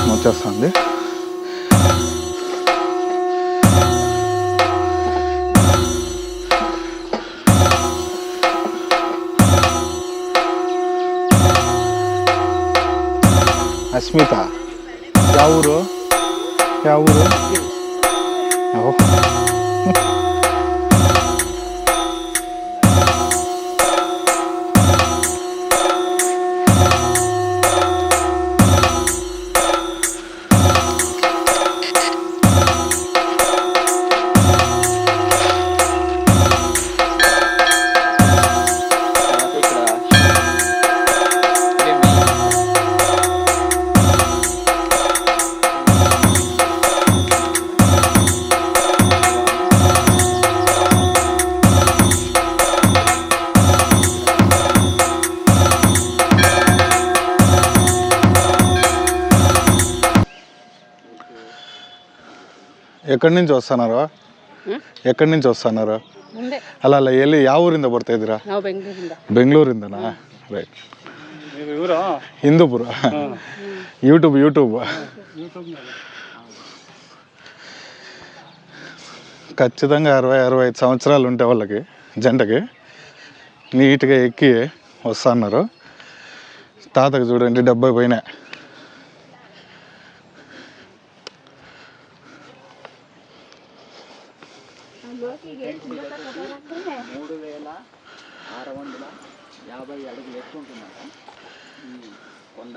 ఆయాసం వచ్చేస్తుంది అస్మిత యా ఊరు యా ఊరు ఓ. తర్వాత ఎక్కడి నుంచి వస్తున్నారు ఎక్కడి నుంచి వస్తున్నారు ಮುಂದೆ ಅಲ್ಲ ಅಲ್ಲ ಎಲ್ಲಿ ಯಾವ ಊರಿಂದ ಬರ್ತಾ ಇದ್ದೀರಾ ನಾವು ಬೆಂಗಳೂರಿಂದ ಬೆಂಗಳೂರಿಂದನಾ ರೈಟ್ ಹಿಂದೂಪುರ ಯೂಟ್ಯೂಬ್ ಯೂಟ್ಯೂಬ್ ఖచ్చితంగా అరవై అరవై ఐదు సంవత్సరాలు ఉంటే వాళ్ళకి జంటకి నీట్గా ఎక్కి వస్తున్నారు తాతకు చూడండి డెబ్బై పైన మూడు వేల ఆరు వందల యాభై అడుగులు ఎక్కువ ఉంటుందట ఈ కొండ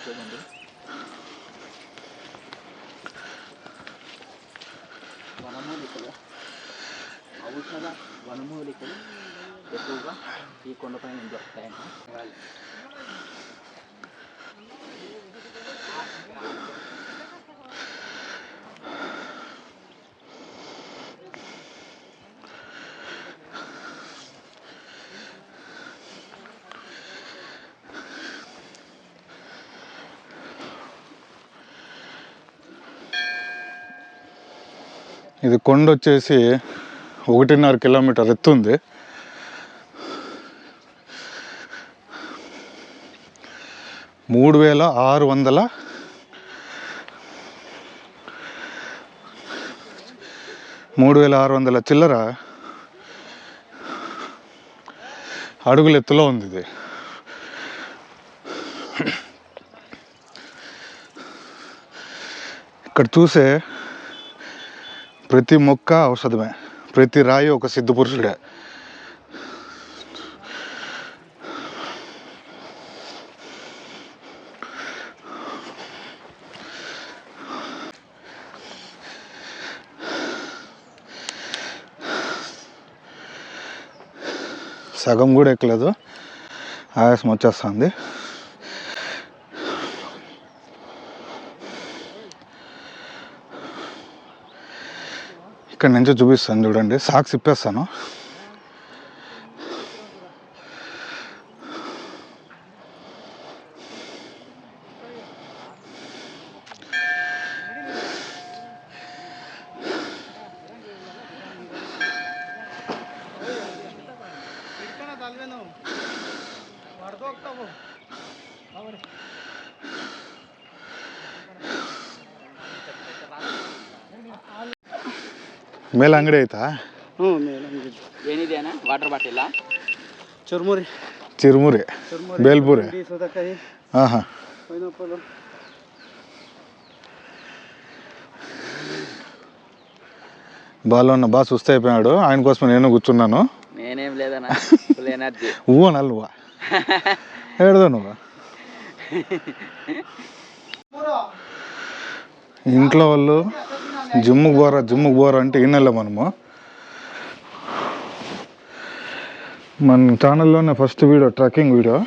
చూడండి వనమూలికలు ఔషధ వనమూలికలు ఎక్కువగా ఈ కొండపైన దొరుకుతాయంట ఇది కొండ వచ్చేసి ఒకటిన్నర కిలోమీటర్ ఎత్తు ఉంది మూడు వేల ఆరు వందల మూడు వేల ఆరు వందల చిల్లర అడుగుల ఎత్తులో ఉంది ఇది. ఇక్కడ చూసే ప్రతి మొక్క ఔషధమే. ప్రతి రాయి ఒక సిద్ధ పురుషుడే. సగం కూడా ఎక్కలేదు. ఆయాసం వచ్చేస్తుంది. ఇక్కడ నుంచి చూపిస్తాను చూడండి. సాక్స్ ఇప్పేస్తాను. ಮೇಲೆ ಅಂಗಡಿ ಐತಾ ಹ್ಞೂ ಮೇಡಮ್ ಏನಿದೆಯಣ್ಣ ವಾಟರ್ ಬಾಟಿಲ್ಲ ಚುರ್ಮುರಿ ಚಿರುಮುರಿ ಚುರ್ಮುರಿ ಬೇಲ್ಪುರಿ ಕಲ್ಲಂಗಡಿ, ಸೌತೆಕಾಯಿ ಹಾಂ ಹಾಂ ಪೈನಾಪಲ್ బాలు అన్న బాగా సుస్థ అయిపోయాడు ఆయన కోసం నేను కూర్చున్నాను నేనేం లేదన్నా ఫుల్ ఎనర్జీ ఊ అనాలి నువ్వు ఏడదా నువ్వు ఇంట్లో వాళ్ళు జిమ్ముకు పోరా జిమ్ముకు పోరా అంటే వినలే మనము. మన ఛానల్లోనే ఫస్ట్ వీడియో ట్రెక్కింగ్ వీడియో.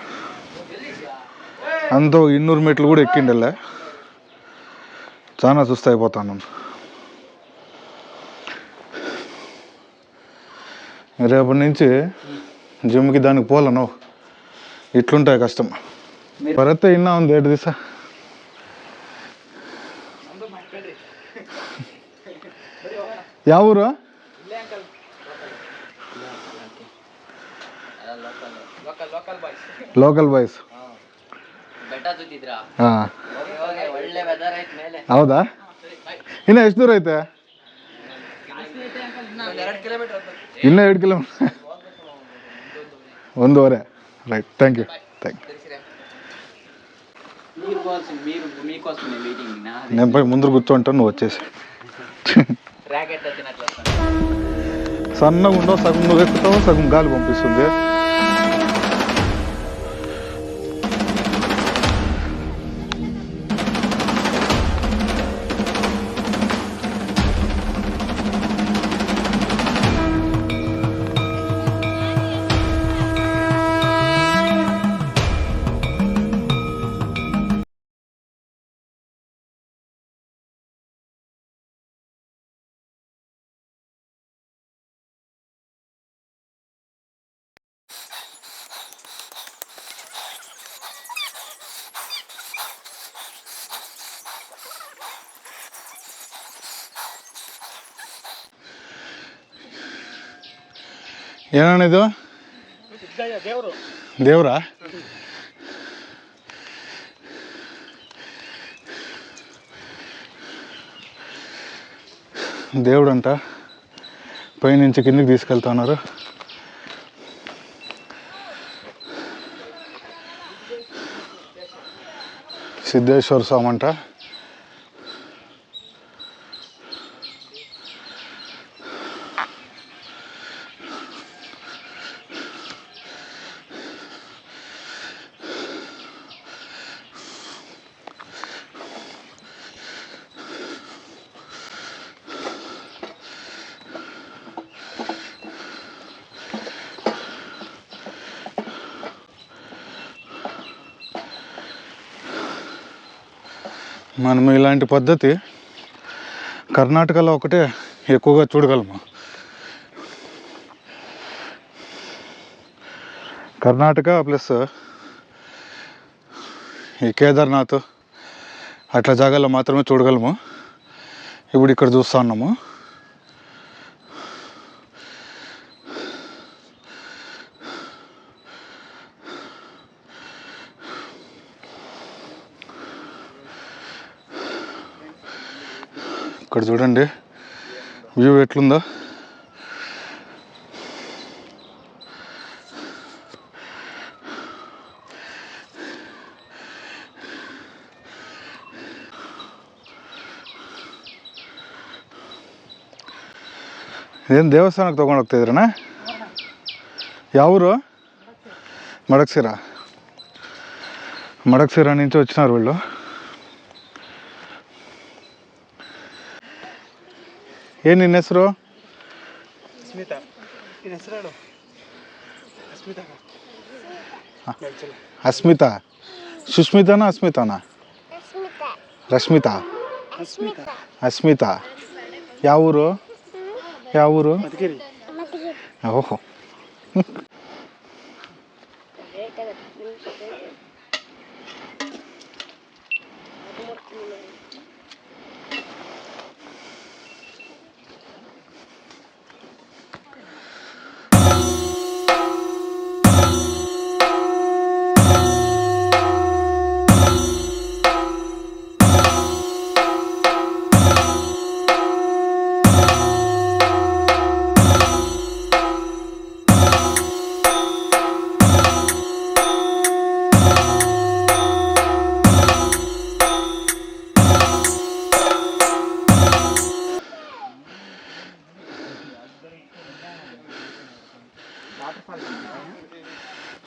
అంతో ఇన్నూరు మెట్లు కూడా ఎక్కిండలే. చాలా సుస్థ అయిపోతాను. రేపటి నుంచి జిమ్కి దానికి పోలను ఇట్లుంటాయి కష్టం. భరత్ ఇన్నా ఉంది ఏడు దిశ. యా ఊరు local local local boys local boys ಬೆಟ್ಟ ತುತ್ತಿದ್ರಾ ಹಾಂ ಹೋಗಿ ಹೋಗಿ ಒಳ್ಳೆ ವೆದರ್ ಐತ್ ಮೇಲೆ ಹೌದಾ ಇನ್ನು ಎಷ್ಟು ದೂರ ಐತೆ ಎರಡು ಕಿಲೋಮೀಟರ್ ಇನ್ನೂ ಎರಡು ಕಿಲೋಮೀಟರ್ ಒಂದೂವರೆ రైట్ థ్యాంక్ యూ థ్యాంక్ మీరు కోసం మీరు మీకోసం మీటింగ్ నా నేను పోయి ముందు కూర్చోంటాను నువ్వు వచ్చేసి ర్యాకెట్ వచ్చినట్లు సన్నగా ఉండవు సగం నువ్వు ఎక్కుతావు సగం గాలి పంపిస్తుంది. ಏನಣ್ಣ ಇದು ದೇವರು ದೇವ್ರಾ దేవుడంట పైనుంచి కిందికి తీసుకెళ్తా ఉన్నారు సిద్ధేశ్వర స్వామి అంట మనం ఇలాంటి పద్ధతి కర్ణాటకలో ఒకటే ఎక్కువగా చూడగలము. కర్ణాటక ప్లస్ ఈ కేదార్నాథ్ అట్లా జాగాల్లో మాత్రమే చూడగలము. ఇప్పుడు ఇక్కడ చూస్తూ ఉన్నాము. ఇక్కడ చూడండి వ్యూ ఎట్లుందో ಏನು ದೇವಸ್ಥಾನಕ್ಕೆ ತೊಗೊಂಡು ಹೋಗ್ತಾ ಇದ್ರಣ್ಣ ಯಾವ ఊరు మడక్సిర మడక్సిర నుంచి వచ్చినారు వీళ్ళు ಏನು ನಿನ್ನ ಹೆಸರು? ಸ್ಮಿತಾ. ಹೆಸರು ಅಸ್ಮಿತಾ. ಸ್ಮಿತಾ ಅಸ್ಮಿತಾ. ಸುಸ್ಮಿತಾನ ಅಸ್ಮಿತಾನ? ರಶ್ಮಿತಾ. ಅಸ್ಮಿತಾ. ಅಸ್ಮಿತಾ. ಯಾವ ಊರು ಯಾವ ಊರು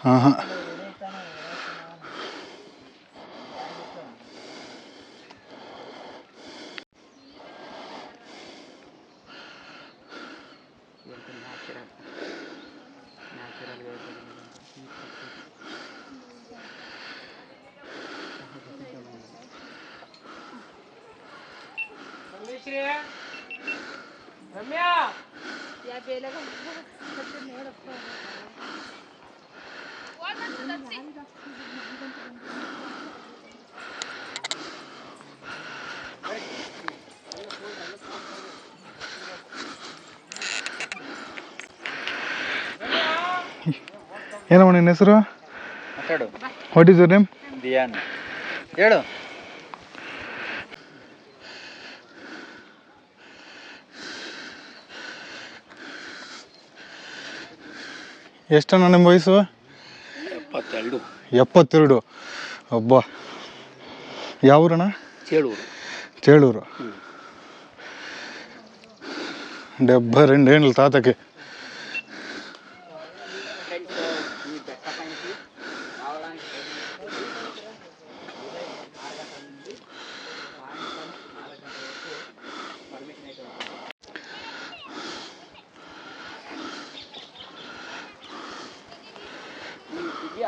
हाँ हाँ ರಮ್ಯಾ ಯಾ ಬೇಲಗ ಸತ್ಯ ನೋಡಪ್ಪ ಏನೋ ನಿನ್ನ ಹೆಸರು? ಮಾತಾಡು. ವಾಟ್ ಇಸ್ ಯುವರ್ ನೇಮ್ ದಿಯಾನ್. ಹೇಳು. ಎಷ್ಟಣ್ಣ ನಿಮ್ಮ ವಯಸ್ಸು? ఎప్పత్తెళ్ళు ಎಪ್ಪತ್ತೆರಡು ಅಬ್ಬಾ ಯಾವ ಊರಣ್ಣ చేడూరు చేళూరు డెబ్బై రెండేళ్ళు తాతకి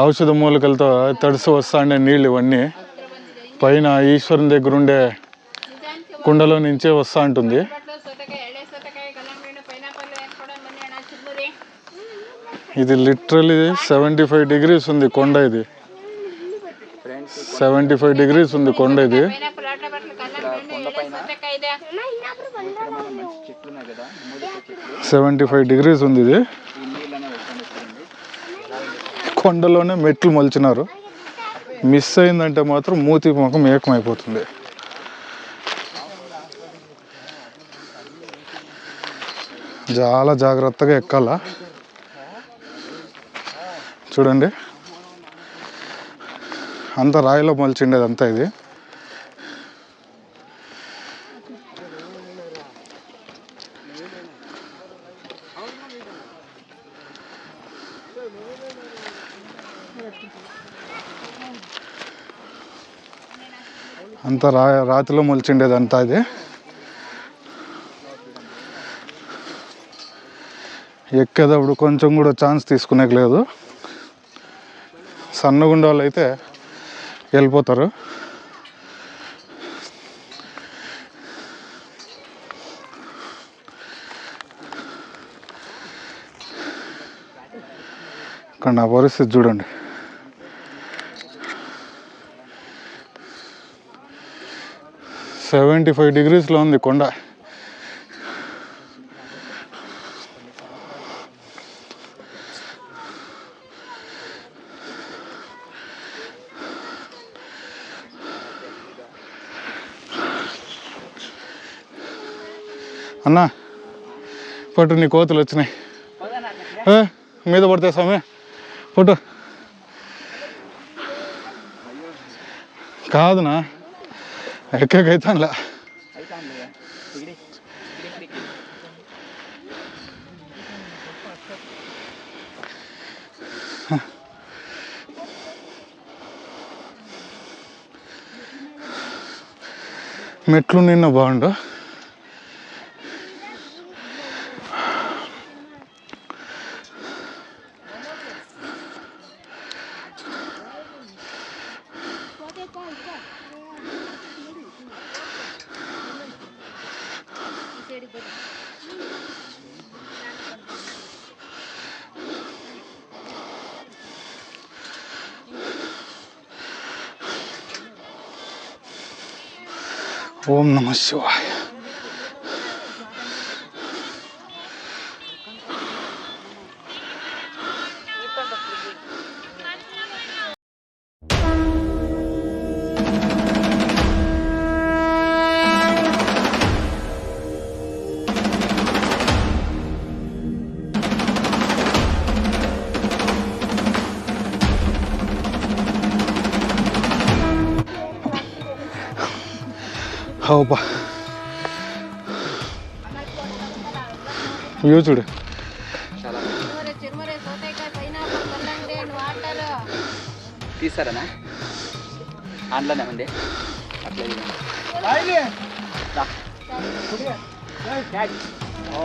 ఔషధ మూలికలతో తడిసి వస్తాండే నీళ్ళు ఇవన్నీ. పైన ఈశ్వరం దగ్గర ఉండే కుండలో నుంచే వస్తూ ఉంటుంది ఇది లిటరలీ సెవెంటీ ఫైవ్ డిగ్రీస్ ఉంది కొండ ఇది. సెవెంటీ ఫైవ్ డిగ్రీస్ ఉంది కొండ ఇది. సెవెంటీ ఫైవ్ డిగ్రీస్ ఉంది ఇది. కొండలోనే మెట్లు మలిచినారు. మిస్ అయిందంటే మాత్రం మూతి ముఖం ఏకమైపోతుంది. చాలా జాగ్రత్తగా ఎక్కాల? చూడండి. అంత రాయిలో మలిచిండేది అంతా ఇది. అంత రా రాతిలో మొలిచిండేది అంతా ఇది. ఎక్కేటప్పుడు కొంచెం కూడా ఛాన్స్ తీసుకునేకి లేదు. సన్నగుండ వాళ్ళు అయితే వెళ్ళిపోతారు. ఇక్కడ నా పరిస్థితి చూడండి. సెవెంటీ ఫైవ్ డిగ్రీస్లో ఉంది కొండ. అన్నా పట్టు నీ కోతులు వచ్చినాయి. మీద పడతాయి స్వామి పట్టు కాదునా? ఎక్కకైతానులే మెట్లు నిన్న బాగుండు Ом намасивай. ಕಲ್ಲಂಗಡಿ ಹಣ್ಣು ವಾಟರ್ తీస్తారనా ఆన్లోనే ఉంది అట్లా ఇవ్వండి. దా. ఓ.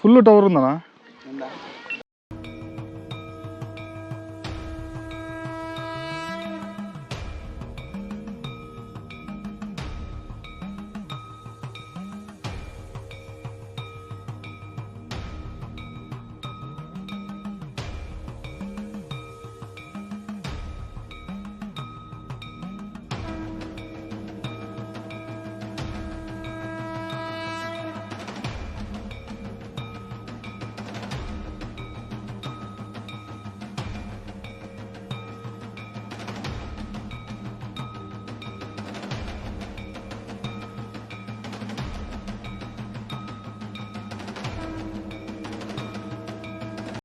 Full tower ఉందనా